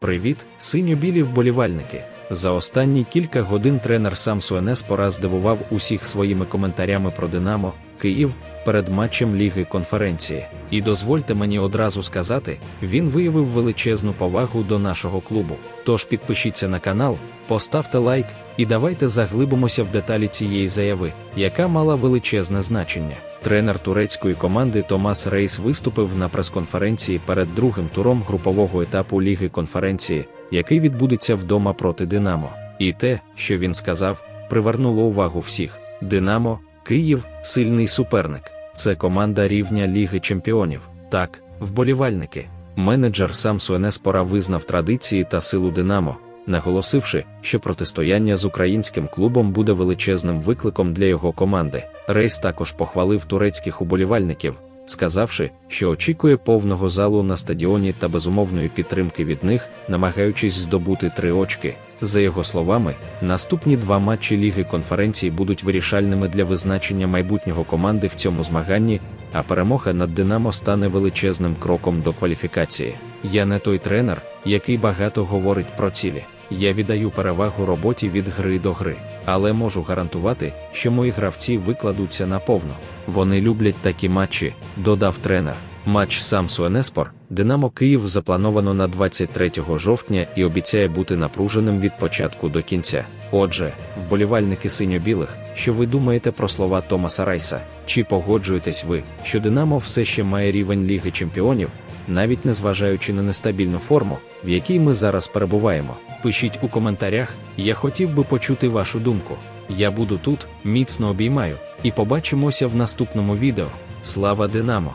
Привіт, синьо-білі вболівальники. За останні кілька годин тренер сам Суенеспора здивував усіх своїми коментарями про Динамо, Київ перед матчем Ліги конференції. І дозвольте мені одразу сказати, він виявив величезну повагу до нашого клубу. Тож підпишіться на канал, поставте лайк і давайте заглибимося в деталі цієї заяви, яка мала величезне значення. Тренер турецької команди Томас Рейс виступив на прес-конференції перед другим туром групового етапу Ліги конференції, який відбудеться вдома проти Динамо. І те, що він сказав, привернуло увагу всіх. Динамо, Київ сильний суперник. Це команда рівня Ліги Чемпіонів. Так, вболівальники. Менеджер сам Суенеспора визнав традиції та силу Динамо, наголосивши, що протистояння з українським клубом буде величезним викликом для його команди. Рейс також похвалив турецьких уболівальників, сказавши, що очікує повного залу на стадіоні та безумовної підтримки від них, намагаючись здобути три очки. За його словами, наступні два матчі Ліги конференції будуть вирішальними для визначення майбутнього команди в цьому змаганні, а перемога над Динамо стане величезним кроком до кваліфікації. Я не той тренер, який багато говорить про цілі. Я віддаю перевагу роботі від гри до гри, але можу гарантувати, що мої гравці викладуться наповно. Вони люблять такі матчі, додав тренер. Матч сам Суенеспор, Динамо Київ заплановано на 23 жовтня і обіцяє бути напруженим від початку до кінця. Отже, вболівальники синьо-білих, що ви думаєте про слова Томаса Райса? Чи погоджуєтесь ви, що Динамо все ще має рівень Ліги Чемпіонів, навіть незважаючи на нестабільну форму, в якій ми зараз перебуваємо? Пишіть у коментарях, я хотів би почути вашу думку. Я буду тут, міцно обіймаю, і побачимося в наступному відео. Слава Динамо!